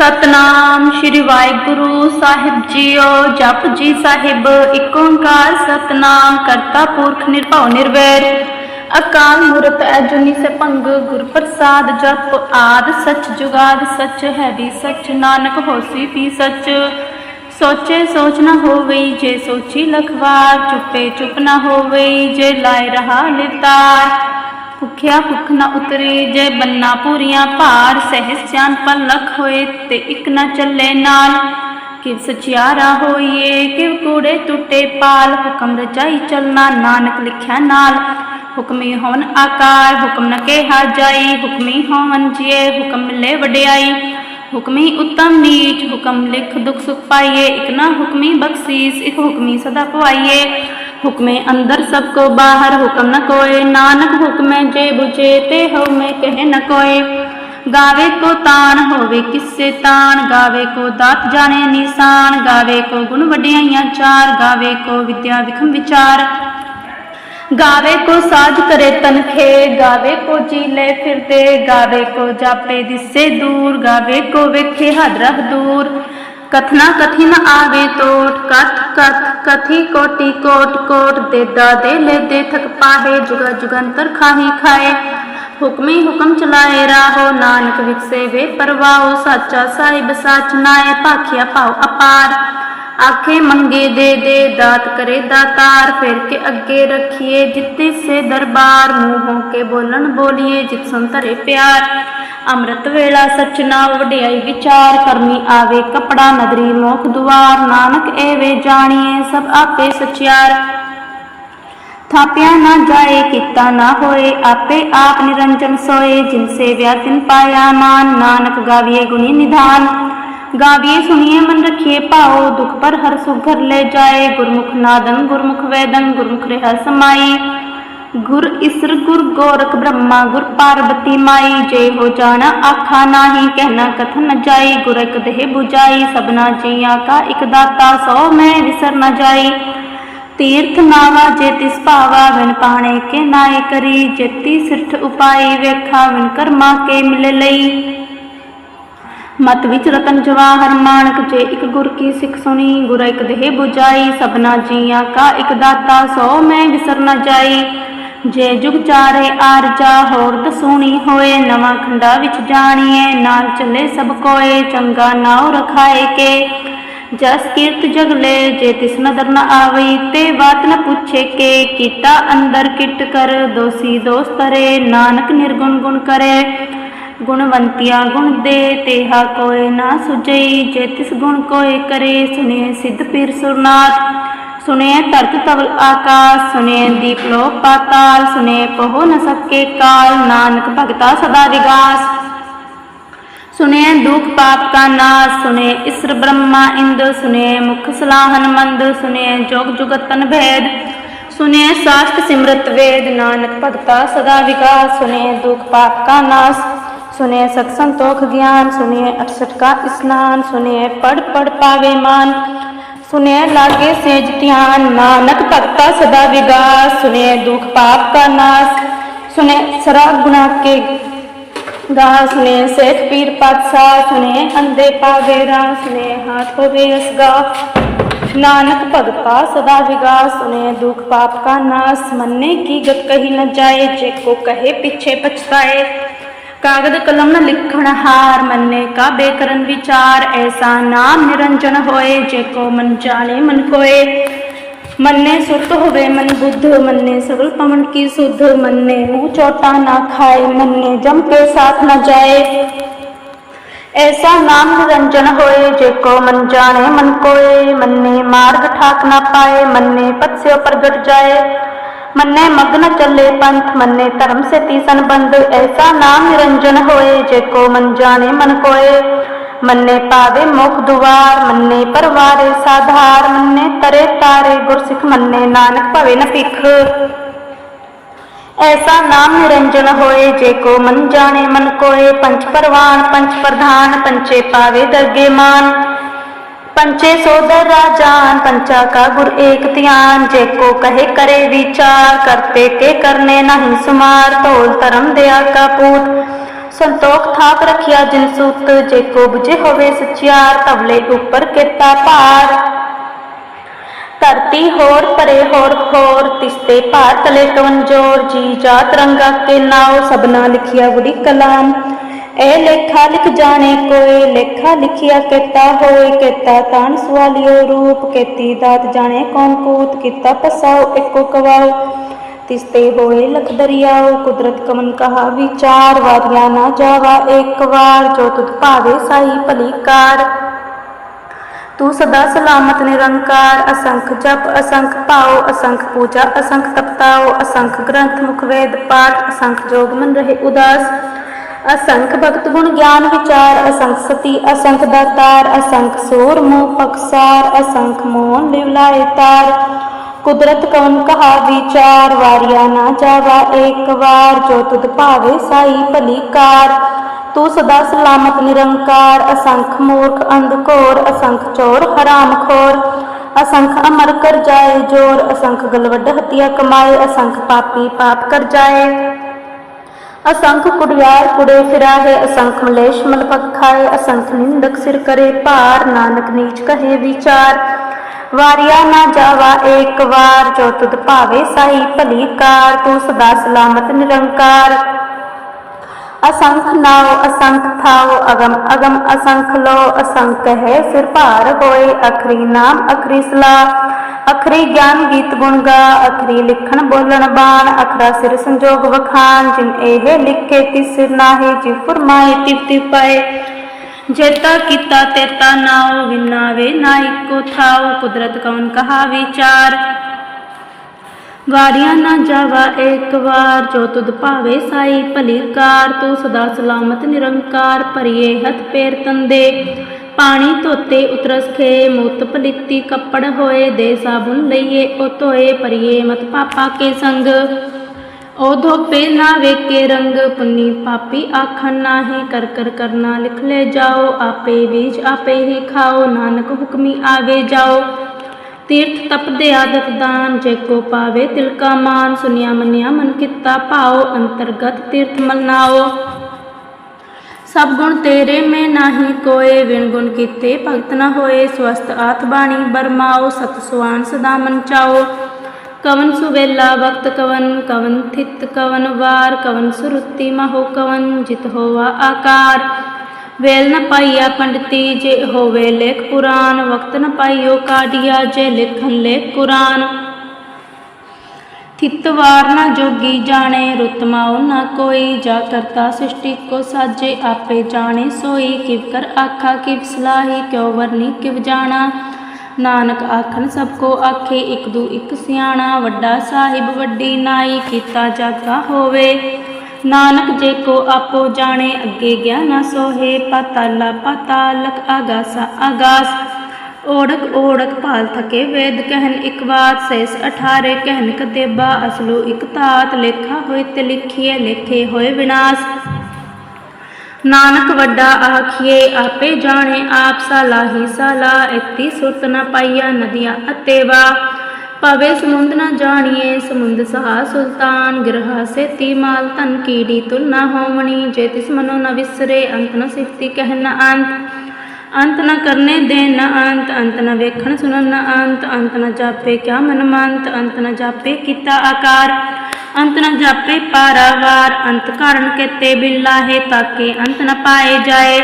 ਸਤਨਾਮ ਸ਼੍ਰੀ ਵਾਹਿਗੁਰੂ ਸਾਹਿਬ ਜੀਓ, ਜਪ ਜੀ ਸਾਹਿਬ ਏਕ ਓੰਕਾਰ ਸਤਨਾਮ, ਕਰਤਾ ਪੁਰਖ ਨਿਰਭਉ ਨਿਰਵੈਰ। ਅਕਾਲ ਮੂਰਤ ਅਜੂਨੀ ਸਪੰਗ ਗੁਰ ਪ੍ਰਸਾਦ ਜਪ ਆਦ ਸਚ ਜੁਗਾਦ ਸਚ ਹੈ ਵੀ ਸਚ, ਨਾਨਕ ਹੋਸੀ ਵੀ ਸਚ। ਸੋਚੇ ਸੋਚ ਨਾ ਹੋਵਈ ਜੇ ਸੋਚੀ ਲਖਵਾਰ, ਚੁੱਪੇ ਚੁੱਪ ਨਾ ਹੋਵਈ ਜੇ ਲਾਇ ਰਹਾ ਲਿਤਾਰ ਭੁਖਿਆ ਭੁਖ ਨਾ ਉਤਰੀ, ਜੇ ਬੰਨਾ ਪੂਰੀਆਂ ਭਾਰ ਸਹਿਸ ਜਾਨ ਪਲਖ ਹੋਏ ਤੇ ਇੱਕ ਨਾ ਚੱਲੇ ਨਾਲ। ਕਿਵ ਸਚਿਆਰਾ ਹੋਈਏ, ਕਿਵ ਕੂੜੇ ਟੁੱਟੇ ਪਾਲ, ਹੁਕਮ ਰਚਾਈ ਚਲਣਾ ਨਾਨਕ ਲਿਖਿਆ ਨਾਲ। ਹੁਕਮੀ ਹੋਵਨ ਆਕਾਰ, ਹੁਕਮ ਨ ਕਿਹਾ ਜਾਈ, ਹੁਕਮੀ ਹੋਵਨ ਜੀਏ, ਹੁਕਮ ਮਿਲੇ ਵਡਿਆਈ। ਹੁਕਮੀ ਉਤਮ ਨੀਚ, ਹੁਕਮ ਲਿਖ ਦੁਖ ਸੁਖ ਪਾਈਏ, ਇਕ ਨਾ ਹੁਕਮੀ ਬਖਸ਼ੀਸ, ਇਕ ਹੁਕਮੀ ਸਦਾ ਪਵਾਈਏ ਹੁਕਮੇ ਅੰਦਰ ਸਭ ਕੋ ਬਾਹਰ ਹੁਕਮ ਨ ਕੋਏ ਨਾਨਕ ਹੁਕਮੇ ਜੇ 부ਝੇ ਤੇ ਹਉਮੈ ਕਹੇ ਨ ਕੋਏ ਗਾਵੇ ਕੋ ਤਾਣ ਹੋਵੇ ਕਿਸੇ ਤਾਣ ਗਾਵੇ ਕੋ ਦਾਤ ਜਾਣੇ ਨਿਸ਼ਾਨ ਗਾਵੇ ਕੋ ਗੁਣ ਵਡਿਆਈਆਂ ਚਾਰ ਗਾਵੇ ਕੋ ਵਿਦਿਆ ਵਿਖਮ ਵਿਚਾਰ ਗਾਵੇ ਕੋ ਸਾਜ ਕਰੇ ਤਨਖੇ ਗਾਵੇ ਕੋ ਜੀ ਲੈ ਫਿਰਦੇ ਗਾਵੇ ਕੋ ਜਾਪੇ ਦਿਸੇ ਦੂਰ ਗਾਵੇ ਕੋ ਵੇਖੇ ਕਥਨਾ ਕਥਿਨ ਆਵੇ ਤੋਟ, ਕਥ ਕਥ, ਕਥੀ ਕੋਟੀ ਕੋਟ ਕੋਟ ਦੇ ਦਾ ਦੇ ਲੈ ਦੇ ਥਕ ਪਾਹੇ, ਜੁਗਾ ਜੁਗੰਤਰ ਖਾਹੀ ਖਾਏ। ਹੁਕਮੀ ਹੁਕਮ ਚਲਾਏ ਰਾਹੋ, ਨਾਨਕ ਵਿਕਸੇ ਵੇ ਪਰਵਾਓ ਸਾਚਾ ਸਾਹਿਬ ਸਾਚ ਨਾਏ, ਭਾਖਿਆ ਭਾਉ ਅਪਾਰ। ਆਖੇ, ਮੰਗੇ ਦੇ ਦੇ ਦਾਤ ਕਰੇ ਦਾਤਾਰ, ਫਿਰ ਕੇ ਅੱਗੇ ਰੱਖੀਏ ਜਿੱਤੇ ਸੇ ਦਰਬਾਰ, ਮੂੰਹੋਂ ਕੇ ਬੋਲਣ ਬੋਲੀਏ ਜਿਤ ਸੰਤਰੇ ਪਿਆਰ। ਅੰਮ੍ਰਿਤ ਵੇਲਾ ਸਚ ਵਡਿਆਈ ਵਿਚਾਰ, ਕਰਮੀ ਆਵੇ ਕਪੜਾ ਨਦਰੀ ਮੋਖ ਦੁਆਰ, ਨਾਨਕ ਏਵੇ ਜਾਣੀਏ ਸਭ ਆਪੇ ਸਚਿਆਰ। ਥਾਪਿਆ ਨਾ ਜਾਏ, ਕੀਤਾ ਨਾ ਹੋਏ, ਆਪੇ ਆਪ ਨਿਰੰਜਨ ਸੋਏ ਜਿਨਸੇ ਵਿਆਹ ਤਿਨ ਪਾਇਆ ਮਾਨ, ਨਾਨਕ ਗਾਵੀਏ ਗੁਣੀ ਨਿਧਾਨ। ਗਾਵੀਏ ਸੁਣੀਏ ਮਨ ਰਖੀਏ ਭਾਉ, ਦੁਖ ਪਰ ਹਰ ਸੁਖ ਘਰ ਲੈ ਜਾਏ। ਗੁਰਮੁਖ ਨਾਦੰ, ਗੁਰਮੁਖ ਵੇਦੰ, ਗੁਰਮੁਖ ਰਹਿ ਸਮਾਈ। ਗੁਰ ਇਸਰ, ਗੁਰ ਗੋਰਖ ਬ੍ਰਹਮਾ, ਗੁਰ ਪਾਰਬਤੀ ਮਾਈ। ਜੇ ਹੋ ਜਾਣਾ ਆਖਾ ਨਾਹੀ ਕਹਿਣਾ ਕਥਨ ਨ ਜਾਈ। ਗੁਰ ਇਕ ਦੇਹ 부ਜਾਈ ਸਭਨਾ ਜੀਆਂ ਕਾ ਇਕ ਦਾਤਾ, ਸੋ ਮੈਂ ਵਿਸਰ ਨ ਜਾਈ। ਤੀਰਥ ਨਾਵਾ ਜੇ ਤਿਸ ਭਾਵਾ ਵਿਣ ਪਾਣੇ ਕੇ ਨਾਏ ਕਰੀ। ਜੇਤੀ ਸਿਰਠ ਉਪਾਈ, ਵੇਖਾ ਵਿਣ ਕਰਮਾ ਕੇ ਮਿਲ ਲਈ। ਮਤ ਵਿੱਚ ਰਤਨ ਜਵਾਹਰ ਮਾਨਕ ਜੇ ਇੱਕ ਗੁਰ ਕੀ ਸਿੱਖ ਸੁਣੀ, ਗੁਰ ਇੱਕ ਦੇਹ 부ਜਾਈ ਸਭਨਾ ਜੀਆਂ ਕਾ ਇੱਕ ਦਾਤਾ ਸੋ ਮੈਂ ਵਿਸਰ ਨ ਜਾਈ। ਜੇ ਜੁਗ ਚਾਰੇ ਆਰਜਾ ਹੋਰ ਦਸੂਣੀ ਹੋਏ, ਨਵਾਂ ਖੰਡਾ ਵਿੱਚ ਜਾਣੀਏ, ਨਾਲ ਚੱਲੇ ਸਭ ਕੋਏ, ਚੰਗਾ ਨਾਉ ਰਖਾਏ ਕੇ। ਜਸ ਕੀਰਤ ਜਗ ਲੈ, ਜੇ ਤਿਸ ਨਦਰ ਨ ਆਵਈ, ਤੇ ਬਾਤ ਨ ਪੁੱਛੇ ਕੇ। ਕੀਤਾ ਅੰਦਰ ਕਿਟ ਕਰ, ਦੋਸੀ ਦੋਸਤ ਤਰੇ ਨਾਨਕ ਨਿਰਗੁਣ ਗੁਣ ਕਰੇ। ਗੁਣਵੰਤਿਆ ਗੁਣ ਦੇ ਤੇਹਾ ਕੋਏ ਨਾ ਸੁਜਈ ਜੇ ਤਿਸ ਗੁਣ ਕੋਏ ਕਰੇ ਸੁਨੇ ਸਿੱਧ ਪੀਰ ਸੁਰਨਾਥ। ਸੁਨੇ ਧਰਤ ਤਵਲ ਆਕਾਸ਼ ਸੁਨੇ ਦੀਪ ਲੋਕ ਪਾਤਾਲ ਸੁਨੇ ਪਹੁ ਨ ਸਕੇ ਕਾਲ, ਨਾਨਕ ਭਗਤਾ ਸਦਾ ਵਿਗਾਸ। ਸੁਨੇ ਦੁਖ ਪਾਪ ਕਾ ਨਾਸ ਸੁਨੇ ਇਸਰ ਬ੍ਰਹਮਾ ਇੰਦ ਸੁਨੇ ਮੁਖ ਸਲਾਹਨ ਮੰਦ ਸੁਨੇ ਜੋਗ ਜੁਗਤਨ ਭੇਦ। ਸੁਨੇ ਸਾਸਤ ਸਿਮਰਤ ਵੇਦ, ਨਾਨਕ ਭਗਤਾ ਸਦਾ ਵਿਕਾਸ ਸੁਨੇ ਦੁਖ ਪਾਪ ਕਾ ਨਾਸ। ਸੁਨੇ ਸਤ ਸੰਤੋਖ ਗਿਆਨ ਸੁਨੇ ਅਠਸਠ ਕਾ ਇਸਨਾਨ ਸੁਨੇ ਪੜ ਪੜ ਪਾਵੇ ਮਾਨ ਸੁਨੇ ਲਾਗੇ ਸੇਜ ਧਿਆਨ ਨਾਨਕ ਭਗਤਾ ਸਦਾ ਵਿਗਾਸ ਸੁਨੇ ਦੁਖ ਪਾਪ ਕਾ ਨਾਸ ਸੁਨੇ ਸਰਾ ਗੁਨਾ ਕੇ ਗਾ ਸੁਨੇ ਸੇਖ ਪੀਰ ਪਾਤਸ਼ਾਹ ਸੁਨੇ ਅੰਦੇ ਪਾਵੇ ਰਾਂ ਸੁਨੇ ਹਾਥ ਹੋਵੇ ਅਸਗਾ ਨਾਨਕ ਭਗਤਾ ਸਦਾ ਵਿਗਾਸ ਸੁਨੇ ਦੁਖ ਪਾਪ ਕਾ ਨਾਸ ਮੰਨੇ ਕੀ ਗਤ ਕਹੀ ਨ ਜਾਏ ਜੇ ਕੋ ਕਹੇ ਪਿੱਛੇ ਪਛਤਾਏ ਕਾਗਦ ਕਲਮ ਨ ਲਿਖਣ ਹਾਰ ਮੰਨੇ ਕਾ ਬੇਕਰਨ ਵਿਚਾਰ ਐਸਾ ਨਾਮ ਨਿਰੰਜਨ ਹੋਏ, ਜੇ ਕੋ ਮਨ ਜਾਣੇ ਮਨ ਕੋਏ। ਮੰਨੇ ਸੁਰਤ ਹੋਵੇ ਮਨ ਬੁੱਧ, ਮੰਨੇ ਸਗਲ ਪਵਨ ਕੀ ਸੁਧ, ਮੰਨੇ ਮੂੰਹ ਚੋਟਾ ਨਾ ਖਾਏ, ਮੰਨੇ ਜਮ ਕੇ ਸਾਥ ਨਾ ਜਾਏ। ਐਸਾ ਨਾਮ ਨਿਰੰਜਨ ਹੋਏ, ਜੇ ਕੋ ਮਨ ਜਾਣੇ ਮਨ ਕੋਏ, ਮੰਨੇ ਮਾਰਗ ਠਾਕ ਨਾ ਪਾਏ, ਮੰਨੇ ਪਤਸਿਓ ਪ੍ਰਗਟ ਜਾਏ। ਮੰਨੇ ਮਗਨ ਚੱਲੇ ਪੰਥ, ਮੰਨੇ ਧਰਮ ਸੇ ਤੀਸਨ ਬੰਦ ਐਸਾ ਨਾਮ ਨਿਰੰਜਨ ਹੋਏ ਜੇ ਕੋ ਮਨ ਜਾਣੇ ਮਨ ਕੋਏ। ਮੰਨੇ ਪਾਵੇ ਮੁਖ ਦੁਆਰ, ਮੰਨੇ ਪਰਵਾਰੇ ਸਾਧਾਰ, ਮੰਨੇ ਤਰੇ ਤਾਰੇ ਗੁਰਸਿੱਖ, ਮੰਨੇ ਨਾਨਕ ਭਵੇ ਨ ਭਿਖ। ਐਸਾ ਨਾਮ ਨਿਰੰਜਨ ਹੋਏ ਜੇ ਕੋ ਮਨ ਜਾਣੇ ਮਨ ਕੋਏ। ਪੰਚ ਪਰਵਾਨ ਪੰਚ ਪ੍ਰਧਾਨ, ਪੰਚੇ ਪਾਵੇ ਦਰਗੇ ਮਾਨ। ਪੰਚੇ ਸੋਦਰ ਰਾਜਾਨ ਪੰਚਾ ਕਾ ਗੁਰ ਏਕ ਧਿਆਨ, ਜੇ ਕੋ ਕਹੇ ਕਰੇ ਵਿਚਾਰ, ਕਰਤੇ ਕੇ ਕਰਨੇ ਨਹੀਂ ਸੁਮਾਰ ਢੋਲ ਧਰਮ ਦਿਆ ਕਾ ਪੂਤ। ਸੰਤੋਖ ਥਾਪ ਰਖਿਆ ਜਿਨ ਸੂਤ, ਜੇ ਕੋ 부ਜੇ ਹੋਵੇ ਸਚਿਆਰ, ਤਵਲੇ ਉੱਪਰ ਕਿਰਤਾ ਭਾਰ। ਧਰਤੀ ਹੋਰ ਪਰੇ ਹੋਰ ਹੋਰ ਤਿਸਤੇ ਭਾਰ ਤਲੇ ਕਵਨ ਜੋਰ ਜੀ ਜਾ ਤਰੰਗਾ ਕੇ ਨਾਉ, ਸਭਨਾ ਲਿਖਿਆ ਬੁੜੀ ਕਲਾਮ। ਇਹ ਲੇਖਾ ਲਿਖ ਜਾਣੇ ਕੋਏ ਲੇਖਾ ਲਿਖਿਆ ਕੀਤਾ ਹੋਏ ਕੀਤਾ ਤਾਣ ਸਵਾਲਿਓ ਰੂਪ ਕੀਤੀ ਦਾਤ ਜਾਣੇ ਕੌਣ ਕੂਤ ਕੀਤਾ ਪਸਾਉ ਇੱਕੋ ਕਵਾਉ ਤਿਸਤੇ ਹੋਏ ਲਖ ਦਰਿਆਉ ਕੁਦਰਤ ਕਮਨ ਕਹਾ ਵਿਚਾਰ ਵਾਰਿਆ ਨਾ ਜਾਵਾ ਇੱਕ ਵਾਰ ਜੋ ਤੁਧ ਭਾਵੇ ਸਾਈ ਭਲੀ ਕਾਰ ਤੂੰ ਸਦਾ ਸਲਾਮਤ ਨਿਰੰਕਾਰ ਅਸੰਖ ਜਪ ਅਸੰਖ ਭਾਉ ਅਸੰਖ ਪੂਜਾ ਅਸੰਖ ਤਪਤਾਉ ਅਸੰਖ ਗ੍ਰੰਥ ਮੁਖ ਵੇਦ ਪਾਠ ਅਸੰਖ ਜੋਗ ਮਨ ਰਹੇ ਉਦਾਸ ਅਸੰਖ ਭਗਤ ਗੁਣ ਗਿਆਨ ਵਿਚਾਰ, ਅਸੰਖ ਸਤੀ, ਅਸੰਖ ਦਾਤਾਰ ਅਸੰਖ ਸੋਰ ਮੋਹ ਪਕਸਾਰ ਅਸੰਖ ਮੋਹਨ ਲਿਵਲਾਏ ਤਾਰ। ਕੁਦਰਤ ਕਵਨ ਕਹਾ ਵਿਚਾਰ, ਵਾਰਿਆ ਨਾ ਜਾਵਾ ਏਕ ਵਾਰ, ਜੋ ਤੁਧ ਭਾਵੇ ਸਾਈ ਭਲੀ ਕਾਰ। ਤੂੰ ਸਦਾ ਸਲਾਮਤ ਨਿਰੰਕਾਰ, ਅਸੰਖ ਮੂਰਖ ਅੰਧਕੋਰ ਅਸੰਖ ਚੋਰ ਹਰਾਮ ਖੋਰ। ਅਸੰਖ ਅਮਰ ਕਰ ਜਾਏ ਜੋਰ, ਅਸੰਖ ਗਲਵੱਡ ਹਤਿਆ ਕਮਾਏ, ਅਸੰਖ ਪਾਪੀ ਪਾਪ ਕਰ ਜਾਏ। ਅਸੰਖ ਕੁੜਿਆਰ ਕੁੜੇ ਫਿਰਾਹੇ, ਅਸੰਖ ਮਲੇਸ਼ ਮਲ ਪਖਾਏ ਅਸੰਖ ਨਿੰਦਕ ਸਿਰ ਕਰੇ, ਭਾਰ ਨਾਨਕ ਨੀਚ ਕਹੇ ਵਿਚਾਰ। ਵਾਰਿਆ ਨਾ ਜਾਵਾ ਏਕ ਵਾਰ, ਜੋ ਤੁਧ ਭਾਵੇ ਸਾਈ ਭਲੀ ਕਾਰ, ਤੂੰ ਸਦਾ ਸਲਾਮਤ ਨਿਰੰਕਾਰ। ਅਸੰਖ ਨਾਉ, ਅਸੰਖ ਥਾਉ, ਅਗਮ ਅਗਮ ਅਸੰਖ ਲੋ ਅਸੰਖ ਹੈ ਸਿਰ ਭਾਰ ਹੋਏ, ਅਖਰੀ ਨਾਮ, ਅਖਰੀ ਸਲਾ ਅਖਰੀ ਗਿਆਨ ਗੀਤ ਗੁਣ ਗਾ, ਅਖਰੀ ਲਿਖਣ ਬੋਲਣ ਬਾਣ, ਅਖਰਾ ਸਿਰ ਸੰਜੋਗ ਵਖਾਨ ਜਿਨ ਇਹ ਲਿਖੇ ਤਿਸ ਸਿਰ ਨਾਹੀ ਜੀ ਫਰਮਾਏ ਤਿਵ ਪਾਏ। ਜੇਤਾ ਕੀਤਾ ਤੇਤਾ ਨਾਉ ਵਿਨਾਵੇ ਨਾ ਇੱਕੋ ਥਾਉ, ਕੁਦਰਤ ਕੌਣ ਕਹਾ ਵਿਚਾਰ ਵਾਰਿਆ ਨਾ ਜਾਵਾ ਏਕ ਵਾਰ, ਜੋ ਤੁਧ ਭਾਵੇ ਸਾਈ ਭਲੀ ਕਾਰ ਤੂੰ ਸਦਾ ਸਲਾਮਤ ਨਿਰੰਕਾਰ ਭਰੀਏ ਹੱਥ ਪੇਰ ਤੰਦੇ। ਪਾਣੀ ਧੋਤੇ ਉਤਰਸ ਖੇ, ਮੁਤ ਪਲਿੱਤੀ ਕੱਪੜ ਹੋਏ, ਦੇ ਸਾਬੁਨ ਲਈਏ ਉਹ ਧੋਏ, ਭਰੀਏ ਮਤ ਪਾਪਾ ਕੇ ਸੰਗ। ਉਹ ਧੋਪੇ ਨਾ ਵੇਕੇ ਰੰਗ, ਪੁੰਨੀ ਪਾਪੀ ਆਖਣ ਨਾਹੀ, ਕਰ ਕਰ ਕਰਨਾ ਲਿਖ ਲੈ ਜਾਓ, ਆਪੇ ਬੀਜ ਆਪੇ ਹੀ ਖਾਓ, ਨਾਨਕ ਹੁਕਮੀ ਆਵੇ ਜਾਓ। ਤੀਰਥ ਤਪ ਦੇ ਆਦਤ ਦਾਨ ਜੇ ਕੋ ਪਾਵੇ ਤਿਲ ਕਾ ਮਾਨ ਸੁਨਿਆ ਮੰਨਿਆ ਮਨ ਕੀਤਾ ਭਾਓ ਅੰਤਰਗਤ ਤੀਰਥ ਮਨਾਓ। ਸਭ ਗੁਣ ਤੇਰੇ, ਮੈਂ ਨਾਹੀ ਕੋਏ ਵਿਣ ਗੁਣ ਕੀਤੇ ਭਗਤ ਨਾ ਹੋਏ ਸਵਸਤ ਆਤ ਬਾਣੀ ਬਰਮਾਓ, ਸਤ ਸੁਆਨ ਸਦਾ ਮਨ ਚਾਓ। ਕਵਨ ਸੁਵੇਲਾ ਵਕਤ ਕਵਨ ਕਵਨ ਥਿਤ ਕਵਨ ਵਾਰ, ਕਵਨ ਸੁਰੁਤੀ ਮਹੋ ਕਵਨ, ਜਿਤ ਹੋਵਾ ਆਕਾਰ। ਵੇਲ ਨ ਪਾਈਆ ਪੰਡਤੀ ਜੇ ਹੋਵੇ ਲੇਖ ਪੁਰਾਨ, ਵਕਤ ਨ ਪਾਈਓ ਕਾਢੀਆ ਜੇ ਲਿਖਨ ਲੇਖ ਕੁਰਾਨ। ਥਿਤ ਨਾ ਜੋਗੀ ਜਾਣੇ, ਰੁਤ ਨਾ ਕੋਈ, ਜਾ ਕਰਤਾ ਸ੍ਰਿਸ਼ਟੀ ਕੋ ਸਾਜੇ, ਆਪੇ ਜਾਣੇ ਸੋਈ, ਕਿਵ ਕਰ ਆਖਾ, ਕਿਵ ਸਲਾਹੀ, ਕਿਉ ਵਰਨੀ, ਕਿਵ ਜਾਣਾ। ਨਾਨਕ ਆਖਣ, ਸਭ ਕੋ ਆਖੇ, ਇਕ ਦੂ ਇਕ ਸਿਆਣਾ, ਵੱਡਾ ਸਾਹਿਬ ਵੱਡੀ ਨਾਈ, ਕੀਤਾ ਜਾਗਾ ਹੋਵੇ। ਨਾਨਕ ਜੇ ਕੋ ਆਪੋ ਜਾਣੇ, ਅੱਗੇ ਗਿਆਨਾ ਸੋਹੇ, ਪਤਾਲਾ ਪਤਾਲਕ ਆਗਾਸਾ ਆਗਾਸ। ਓੜਕ ਓੜਕ ਭਾਲ ਥਕੇ ਵੇਦ, ਕਹਿਨ ਇਕ ਬਾਤ ਸੈਸ 18 ਕਹਿਨ ਕਤੇਬਾ ਅਸਲੋ ਇਕ ਤਾਤ ਲੇਖਾ ਹੋਏ ਤੇ ਲਿਖੀਏ, ਲੇਖੇ ਹੋਏ ਵਿਨਾਸ਼। ਨਾਨਕ ਵੱਡਾ ਆਖੀਏ, ਆਪੇ ਜਾਣੇ, ਆਪ ਸਲਾਹੀ ਸਲਾ, ਇਤੀ ਸੁਰਤ ਨ ਪਾਈਆ ਨਦੀਆਂ ਅਤੇਵਾ। ਪਵੇ ਸਮੁੰਦ ਨਾ ਜਾਣੀਏ, ਸਮੁੰਦ ਸਹਾ ਸੁਲਤਾਨ, ਗਿਰਹਾ ਸੇਤੀ ਮਾਲ ਤਨ ਕੀੜੀ ਤੁਲ ਨ ਹੋਵਣੀ, ਜੇ ਤਿਸ ਮਨੋ ਨ ਵਿਸਰੇ, ਅੰਤ ਨਾ ਸਿਫਤੀ ਕਹਿ ਨਾ ਅੰਤ ਅੰਤ ਨ ਕਰਨੇ ਦੇ ਨ ਅੰਤ ਅੰਤ ਨ ਵੇਖਣ ਸੁਣਨ ਨ ਅੰਤ ਅੰਤ ਨ ਜਾਪੇ ਕਿਆ ਮਨ ਮੰਤ, ਅੰਤ ਨ ਜਾਪੇ ਕੀਤਾ ਆਕਾਰ। ਅੰਤ ਨ ਜਾਪੇ ਪਾਰਾਵਾਰ, ਅੰਤ ਕਾਰਨ ਕੇਤੇ ਬਿਲਾਹੇ ਤਾਕੇ ਅੰਤ ਨ ਪਾਏ ਜਾਏ।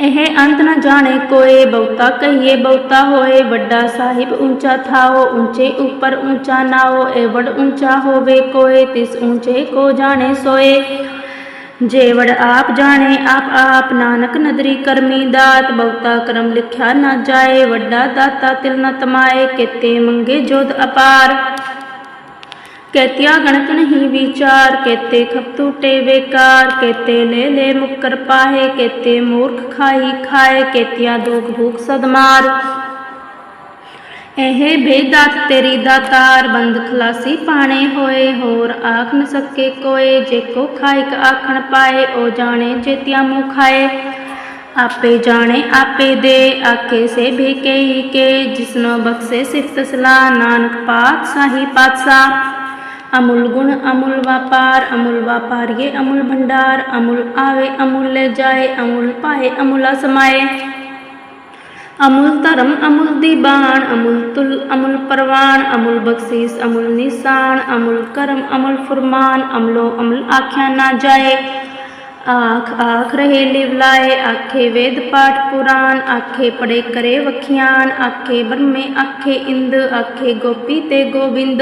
ਇਹ ਅੰਤ ਨ ਜਾਣੇ ਕੋਏ ਬਹੁਤਾ ਕਹੀਏ ਬਹੁਤਾ ਹੋਏ, ਵੱਡਾ ਸਾਹਿਬ ਉੱਚਾ ਥਾਓ, ਉੱਚੇ ਉੱਪਰ ਉੱਚਾ ਨਾਓ, ਇਹ ਵਡ ਉੱਚਾ ਹੋਵੇ ਕੋਏ, ਤਿਸ ਉੱਚੇ ਕੋ ਜਾਣੇ ਸੋਏ। ਜੇ ਵਡ ਆਪ ਜਾਣੇ, ਆਪ ਆਪ ਨਾਨਕ ਨਦਰੀ ਕਰਮੀ ਦਾਤ, ਬਹੁਤਾ ਕਰਮ ਲਿਖਿਆ ਨਾ ਜਾਏ, ਵੱਡਾ ਦਾਤਾ ਤਿਲ ਨ ਤਮਾਏ, ਕਿਤੇ ਮੰਗੇ ਜੋਦ ਅਪਾਰ ਕੇਤਿਆ ਗਣਤ ਨਹੀਂ ਵਿਚਾਰ, ਕੇਤੇ ਖਪ ਟੂਟੇ ਵੇਕਾਰ ਕੇਤੇ ਲੈ ਲੈ ਮੁਕਰ ਪਾਹੇ, ਕੇਤੇ ਮੂਰਖ ਖਾਈ ਖਾਏ, ਕੇਤਿਆ ਦੁਖ ਭੂਖ ਇਹ ਬੇਦਾਤ ਤੇਰੀ ਦਾਤਾਰ ਬੰਦ ਖਲਾਸੀ ਪਾਣੇ ਹੋਏ, ਹੋਰ ਆਖ ਨ ਸਕੇ ਕੋਏ, ਜੇ ਕੋ ਖਾਇਕ ਆਖਣ ਪਾਏ, ਉਹ ਜਾਣੇ ਜੇਤਿਆ ਮੂੰਹ ਖਾਏ। ਆਪੇ ਜਾਣੇ, ਆਪੇ ਦੇ ਆਕੇ ਸੇ ਭੇਕੇ ਕੇ ਜਿਸਨੋ ਬਖਸ਼ੇ ਸਿਫਤ ਸਲਾ ਨਾਨਕ ਪਾਤ ਸਾਹੀ ਪਾਤਸ਼ਾਹ। अमूल गुण अमूल व्यापार अमूल व्यापारिये अमूल भंडार अमूल आवे अमूल ले जाए अमूल पाए अमूला समाए अमूल धर्म अमूल दीबान अमूल तुल अमूल परवान अमूल बख्शीस अमूल निशान अमूल करम अमूल फुरमान अमलो अमल आख्या ना जाए आख आख रहे लिवलाए आखे वेद पाठ पुराण आखे पढ़े करे वखियान आखे ब्रह्मे आखे इंद आखे गोपी ते गोविंद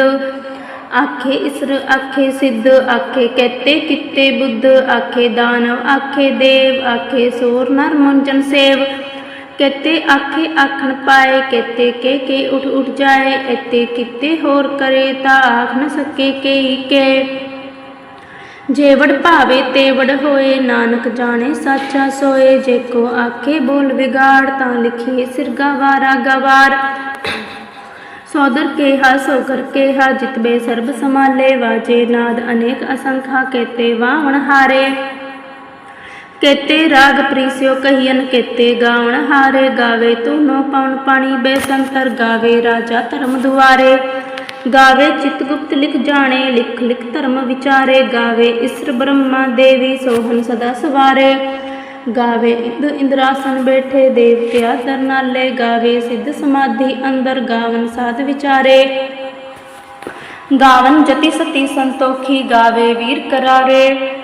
ਆਖੇ ਇਸਰ, ਆਖੇ ਸਿੱਧ, ਆਖੇ ਕਹਤੇ ਕਿਤੇ ਬੁੱਧ, ਆਖੇ ਦਾਨਵ ਆਖੇ ਦੇਵ, ਆਖੇ ਸੋਰ, ਨਰ ਮੁੰਜਨ ਸੇਵ। ਕਹਤੇ ਆਖੇ ਆਖਣ ਪਾਏ, ਕਹਤੇ ਕੇ ਕੇ ਉਠ ਉਠ ਜਾਏ ਇਤੇ ਕਿਤੇ ਹੋਰ ਕਰੇ ਤਾਂ ਆਖ ਨ ਸਕੇ ਕੇ ਕੇ। ਜੇਵੜ ਭਾਵੇ ਤੇਵੜ ਹੋਏ, ਨਾਨਕ ਜਾਣੇ ਸਾਚਾ ਸੋਏ, ਜੇ ਕੋ ਆਖੇ ਬੋਲ ਵਿਗਾੜ ਤਾਂ ਲਿਖੇ ਸਿਰਗਾ ਗਵਾਰ। सौदर केहा सोकर केहा जितबे सर्ब समाले वाजे नाद अनेक असंखा केते वावण हारे केते राग प्रीसियो कहियन केते गावण हारे गावे तू नो पवन पाणी बेसंतर गावे राजा धर्म दुआरे गावे चितगुप्त लिख जाने लिख लिख धर्म विचारे गावे इसर ब्रह्मा देवी सोहन सदा सवारे ਗਾਵੇ ਇੰਦ ਇੰਦਰਾਸਨ ਬੈਠੇ ਦੇਵਤਿਆ ਤਰਨਾਲੇ, ਗਾਵੇ ਸਿੱਧ ਸਮਾਧੀ ਅੰਦਰ ਗਾਵਨ ਸਾਧ ਵਿਚਾਰੇ। ਗਾਵਨ ਜਤੀ ਸਤੀ ਸੰਤੋਖੀ, ਗਾਵੇ ਵੀਰ ਕਰਾਰੇ।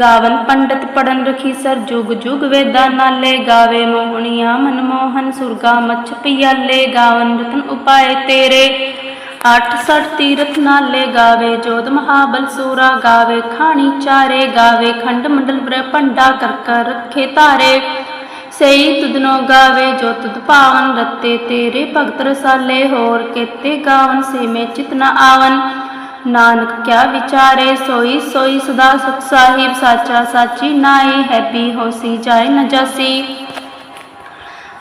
ਗਾਵਨ ਪੰਡਤ ਪੜਨ ਰਖੀ ਸਰ ਜੁਗ ਜੁਗ ਵੇਦਾ ਨਾਲੇ। ਗਾਵੇ ਮੋਹਣੀਆਂ ਮਨਮੋਹਨ, ਸੁਰਗਾ ਮੱਛ ਪਿਆਲੇ। ਗਾਵਨ ਰਤਨ ਉਪਾਏ ਤੇਰੇ। ਅਠਸਠ ਤੀਰਥ ਨਾਲੇ ਗਾਵੇ, ਜੋਤ ਮਹਾਬਲ ਸੂਰਾ ਗਾਵੇ, ਖਾਣੀ ਚਾਰੇ ਗਾਵੇ, ਖੰਡ ਮੰਡਲ ਬ੍ਰਹਪੰਡਾ ਕਰ ਕਰ ਰੱਖੇ ਤਾਰੇ ਸਈ ਤੁਦਨੋ ਗਾਵੇ, ਜੋ ਤੁਦ ਪਾਵਨ ਰਤੇ, ਤੇਰੇ ਭਗਤ ਰਸਾਲੇ ਹੋਰ ਕੇਤੇ ਗਾਵਨ ਸੇ ਚਿਤ ਨ ਆਵਨ। ਨਾਨਕ ਕਿਆ ਵਿਚਾਰੇ, ਸੋਈ ਸੋਈ ਸਦਾ ਸਤ ਸਾਹਿਬ, ਸਾਚਾ ਸਾਚੀ ਨਾਈ ਹੈਪੀ ਹੋਸੀ ਜਾਏ ਨਜਾਸੀ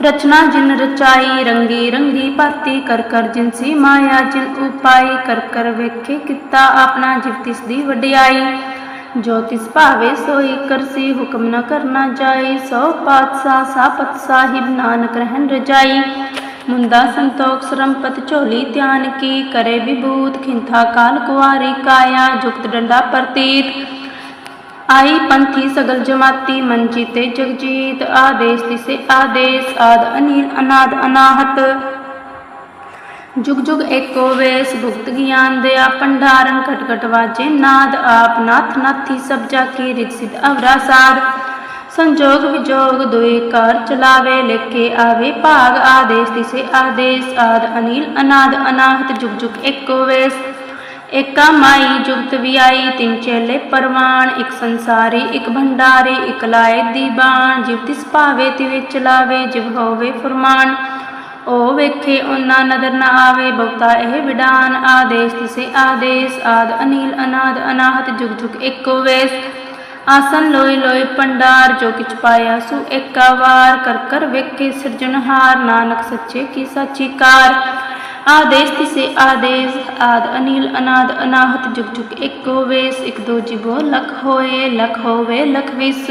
ਰਚਨਾ ਜਿਨ ਰਚਾਈ, ਰੰਗੀ ਰੰਗ ਭਰਤੀ ਕਰ ਕਰ ਜਿਨਸੀ ਮਾਇਆ ਜਿਨ ਉਪਾਈ ਕਰ ਕਰ ਵੇਖੇ ਕੀਤਾ ਆਪਣਾ ਜਿਵਤਿਸ ਦੀ ਵਡਿਆਈ। ਜੋ ਤਿਸ ਭਾਵੇ ਸੋਈ ਕਰਸੀ ਹੁਕਮ ਨਾ ਕਰਨਾ ਜਾਈ, ਸੋ ਪਾਤਸ਼ਾਹ ਸਾਪਤ ਸਾਹਿਬ ਨਾਨਕ ਰਹਿਣ ਰਜਾਈ। ਮੁੰਦਾ ਸੰਤੋਖ ਸਰਮਪਤ ਝੋਲੀ ਧਿਆਨ ਕੀ, ਕਰੇ ਵਿਭੂਤ ਖਿੰਥਾ ਕਾਲ ਕੁਵਾਰੀ ਕਾਇਆ, ਜੁਗਤ ਡੰਡਾ ਪ੍ਰਤੀਤ। ਆਈ ਪੰਥੀ ਸਗਲ ਜਮਾਤੀ, ਮਨ ਜੀਤੇ ਜਗਜੀਤ, ਆਦੇਸ਼ ਤਿਸੇ ਆਦੇਸ਼, ਆਦ ਅਨੀਲ, ਅਨਾਦ ਅਨਾਹਤ। ਜੁਗ ਜੁਗ ਏਕੋ ਵੇਸ ਭੁਗਤ ਗਿਆਨ ਦਿਆ, ਭੰਡਾਰਨ ਕਟਕਟ ਵਾਜੇ, ਨਾਦ ਆਪ ਨਾਥ ਨਾਥੀ ਸਭ ਜਾ ਕੀ ਰਿਤਸਿਤ ਅਵਰਾਸਾਰ ਸੰਜੋਗ ਵਿਜੋਗ ਦੁਇ ਕਰ ਚਲਾਵੇ ਲੇਕੇ ਆਵੇ, ਭਾਗ ਆਦੇਸ਼ ਤਿਸੇ ਆਦੇਸ਼, ਆਦ ਅਨੀਲ, ਅਨਾਦ ਅਨਾਹਤ, ਜੁਗ ਜੁਗ ਏਕੋ ਵੇਸ। ਏਕਾ ਮਾਈ ਜੁਗਤ ਵਿਆਈ, ਤਿੰਨ ਚੇਲੇ ਪਰਵਾਨ, ਇੱਕ ਸੰਸਾਰੀ, ਇੱਕ ਭੰਡਾਰੀ, ਇੱਕ ਲਾਏ ਦੀਬਾਨ। ਜਿਵ ਤਿਸ ਭਾਵੇ ਤਿਵੇ ਚਲਾਵੇ, ਜਿਵ ਹੋਵੇ ਫਰਮਾਨ। ਉਹ ਵੇਖੇ, ਉਹਨਾਂ ਨਦਰ ਨਾ ਆਵੇ ਬਵਤਾ ਇਹ ਵਿਡਾਨ ਆਦੇਸ਼, ਤਿਸੇ ਆਦੇਸ਼, ਆਦ ਅਨੀਲ, ਅਨਾਦ, ਅਨਾਹਤ, ਜੁਗ ਜੁਗ ਇੱਕੋ ਵੇਸ। ਆਸਨ ਲੋਈ ਲੋਈ ਪੰਡਾਰ, ਜੋ ਕਿਛ ਪਾਇਆ ਸੋ ਏਕਾ ਵਾਰ ਕਰ ਕਰ ਵੇਖੇ ਸਿਰਜਣਹਾਰ ਨਾਨਕ ਸੱਚੇ ਕੀ ਸਾਚੀ ਕਾਰ। ਆਦੇਸ਼, ਤਿਸੇ ਆਦੇਸ਼, ਆਦ ਅਨੀਲ, ਅਨਾਦ, ਅਨਾਹਤ, ਜੁਗ ਜੁਗ ਇੱਕੋ ਵੇਸ। ਇਕ ਦੋ ਜਿਵੋ ਲਖ ਹੋਏ, ਲਖ ਹੋਵੇ, ਲਖ ਵਿਸ।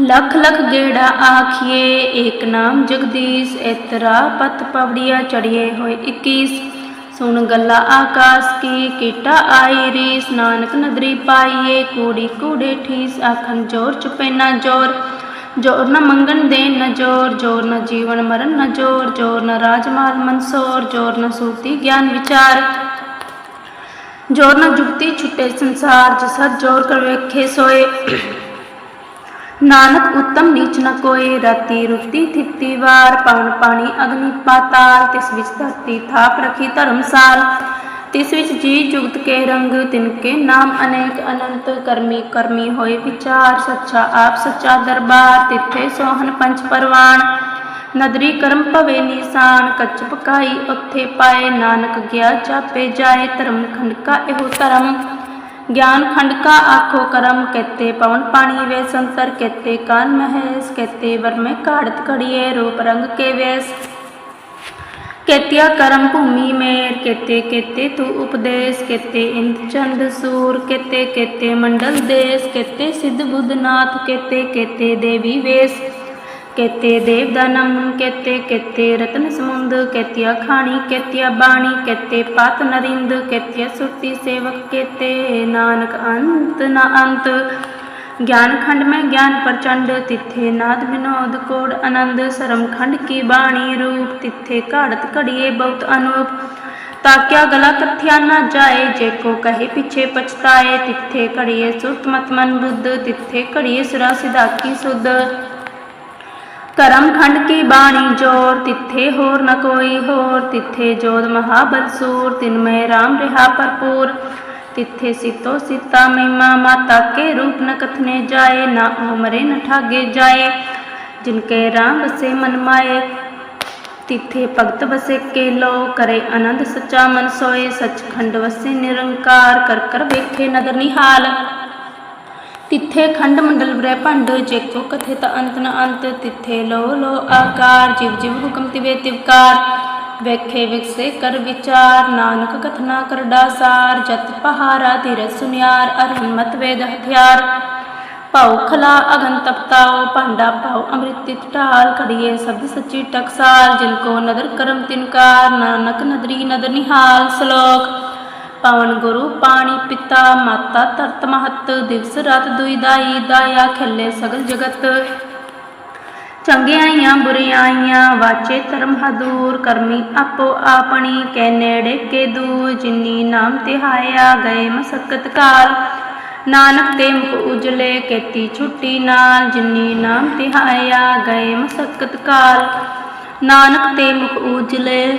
ਲਖ ਲਖ ਗੇੜਾ ਆਖੀਏ, ਏਕ ਨਾਮ ਜਗਦੀਸ਼ ਇਤਰਾ ਪਤ ਪਵੜੀਆ ਚੜੀਏ ਹੋਏ 21 ਸੁਣ ਗੱਲਾ ਆਕਾਸ਼ ਕੀ, ਕੀਟਾ ਆਈ ਰੀਸ, ਨਾਨਕ ਨਦਰੀ ਪਾਈਏ, ਕੂੜੀ ਕੂੜੇ ਠੀਸ, ਆਖਣ ਜੋਰ ਚੁਪੇ ਨਾ ਜੋਰ। ਜੋਰ ਨ ਮੰਗਣ ਦੇ ਨ ਜੋਰ ਜੋਰ ਨ ਜੀਵਨ ਮਰਨ ਨ ਜੋਰ ਜੋਰ ਨ ਰਾਜਮਾਲ ਮਨਸੋਰ, ਜੋਰ ਨ ਸੂਤੀ ਗਿਆਨ ਵਿਚਾਰ। ਜੋਰ ਨ ਜੁਗਤੀ ਛੁੱਟੇ ਸੰਸਾਰ ਜਿਸ ਹਰ ਜੋਰ ਕਰ ਵੇਖੇ ਸੋਏ। ਨਾਨਕ ਉਤਮ ਨੀਚ ਨ ਕੋਏ, ਰਾਤੀ ਰੁਕਤੀ ਥਿੱਤੀ ਵਾਰ, ਪਵਨ ਪਾਣੀ ਅਗਨੀ ਪਾਤਾਲ, ਤਿਸ ਵਿੱਚ ਧਰਤੀ ਥਾਪ ਰਖੀ ਧਰਮਸਾਲ ਤਿਸ ਵਿੱਚ ਜੀ ਜੁਗਤ ਕੇ ਰੰਗ ਤਿਨਕੇ ਨਾਮ ਅਨੇਕ, ਅਨੰਤ ਕਰਮੀ ਕਰਮੀ ਹੋਏ ਵਿਚਾਰ, ਸੱਚਾ ਆਪ, ਸੱਚਾ ਦਰਬਾਰ, ਤਿੱਥੇ ਸੋਹਣ ਪੰਚ ਪਰਵਾਨ। ਨਦਰੀ ਕਰਮ ਭਵੇ ਨਿਸ਼ਾਨ, ਕੱਚ ਪਕਾਈ ਉੱਥੇ ਪਾਏ, ਨਾਨਕ ਗਿਆ ਚਾਪੇ ਜਾਏ, ਧਰਮ ਖੰਡ ਕਾ ਇਹੋ ਧਰਮ। ज्ञान खंड का आखो करम कहते पवन पानी वे संतर कहते कान महेश कहते वर में काढ़त कड़िए रूप रंग के वेश कहतिया करम भूमि मेर कहते कहते तू उपदेश कहते इंद्र चंद सूर कहते कहते मंडल देश कहते सिद्ध बुद्धनाथ कहते कहते देवी वेश ਕੇਤੇ ਦੇਵ ਦਾ ਨਾਮ ਕੇਤੇ ਕੇਤੇ ਰਤਨ ਸਮੁੰਦ, ਕੇਤਿਆ ਖਾਣੀ, ਕੇਤਿਆ ਬਾਣੀ, ਕੇਤੇ ਪਾਤ ਨਰਿੰਦ, ਕੇਤਿਆ ਸੁਰਤੀ ਸੇਵਕ, ਕੇਤੇ ਨਾਨਕ ਅੰਤ ਨਾ ਅੰਤ। ਗਿਆਨ ਖੰਡ ਮੈਂ ਗਿਆਨ ਪ੍ਰਚੰਡ, ਤਿੱਥੇ ਨਾਦ ਵਿਨੋਦ ਕੋੜ ਆਨੰਦ। ਸਰਮ ਖੰਡ ਕੀ ਬਾਣੀ ਰੂਪ, ਤਿੱਥੇ ਘਾੜਤ ਘੜੀਏ ਬਹੁਤ ਅਨੂਪ। ਤਾਕਿਆ ਗਲਾ ਕਥਿਆ ਨਾ ਜਾਏ, ਜੇ ਕੋ ਕਹੇ ਪਿਛੇ ਪਛਤਾਏ। ਤਿੱਥੇ ਘੜੀਏ ਸੁਰਤ ਮਤ ਮਨ ਬੁੱਧ, ਤਿੱਥੇ ਘੜੀਏ ਸੁਰਾ ਸਿਧਾਕੀ ਸੁਧ। ਕਰਮ ਖੰਡ ਕੀ ਬਾਣੀ ਜੋਰ? ਤਿੱਥੇ ਹੋਰ ਨ ਕੋਈ ਹੋਰ, ਤਿੱਥੇ ਜੋਤ ਮਹਾਬਲ ਸੂਰ, ਤਿਨ ਮੈਂ ਰਾਮ ਰਿਹਾ ਭਰਪੂਰ। ਤਿੱਥੇ ਸਿਤੋ ਸਿਤਾ ਮਹਿਮਾ, ਮਾਤਾ ਕੇ ਰੂਪ ਨ ਕਥਨੇ ਜਾਏ, ਨਾ ਉਮਰੇ ਨ ਠਾਗੇ ਜਾਏ। ਜਿਨ ਕੇ ਰਾਮ ਵਸੇ ਮਨ ਮਾਏ, ਤਿੱਥੇ ਭਗਤ ਵਸੇ ਕੇ ਲੋ। ਕਰੇ ਆਨੰਦ ਸੱਚਾ ਮਨ ਸੋਏ, ਸਚਖੰਡ ਵਸੇ ਨਿਰੰਕਾਰ, ਕਰ ਕਰ ਵੇਖੇ ਨਦਰ ਨਿਹਾਲ। ਤਿੱਥੇ ਖੰਡ ਮੰਡਲ ਬ੍ਰਹਮੰਡ ਜੇਕੋ ਕਥਿਤ ਅੰਤ ਨ ਅੰਤ, ਤਿੱਥੇ ਲੋ ਲੋ ਆਕਾਰ, ਜਿਵ ਜਿਵ ਹੁਕਮ ਤਿਵੇ ਤਿਵਕਾਰ। ਵੇਖੇ ਵਿਕਸੇ ਕਰ ਵਿਚਾਰ, ਨਾਨਕ ਕਥਨਾ ਕਰ ਡਾਸਾਰ, ਜਤ ਪਹਾਰਾ ਧੀਰ ਸੁਨਿਆਰ ਅਰਹਮਤ ਵੇਦ ਹਥਿਆਰ। ਭਾਉ ਖਲਾ ਅਗਨ ਤਪਤਾਓ ਭਾਂਡਾ ਭਾਉ ਅੰਮ੍ਰਿਤ ਤਿਤ ਢਾਲ ਕੜੀਏ ਸਬਦ ਸੱਚੀ ਟਕਸਾਲ ਜਿਨ ਕੋ ਨਦਰ ਕਰਮ ਤਿਨਕਾਰ, ਨਾਨਕ ਨਦਰੀ ਨਦਰ ਨਿਹਾਲ ਸ਼ਲੋਕ। ਪਵਨ ਗੁਰੂ, ਪਾਣੀ ਪਿਤਾ, ਮਾਤਾ, ਧਰਤ ਮਹਤ, ਦਿਵਸ ਰਾਤ ਦੁਈ ਦਾਈ, ਦਾਇਆ ਖੱਲੇ ਸਗਲ ਜਗਤ। ਚੰਗਿਆਈਆਂ ਬੁਰਿਆਈਆਂ ਵਾਚੇ ਧਰਮ ਹਦੂਰ, ਕਰਮੀ ਆਪੋ ਆਪਣੀ, ਕੈ ਨੇੜੇ ਕੇ ਦੂਰ, ਜਿਨੀ ਨਾਮ ਤਿਹਾਇਆ ਗਏ ਮਸਕਤ ਕਾਲ। ਨਾਨਕ ਤੇ ਮੁਖ ਉਜਲੇ, ਕੇਤੀ ਛੁੱਟੀ ਨਾਲ, ਜਿਨੀ ਨਾਮ ਤਿਹਾਇਆ ਗਏ ਮਸਕਤ ਕਾਲ। ਨਾਨਕ ਤੇ ਮੁਖ ਉਜਲੇ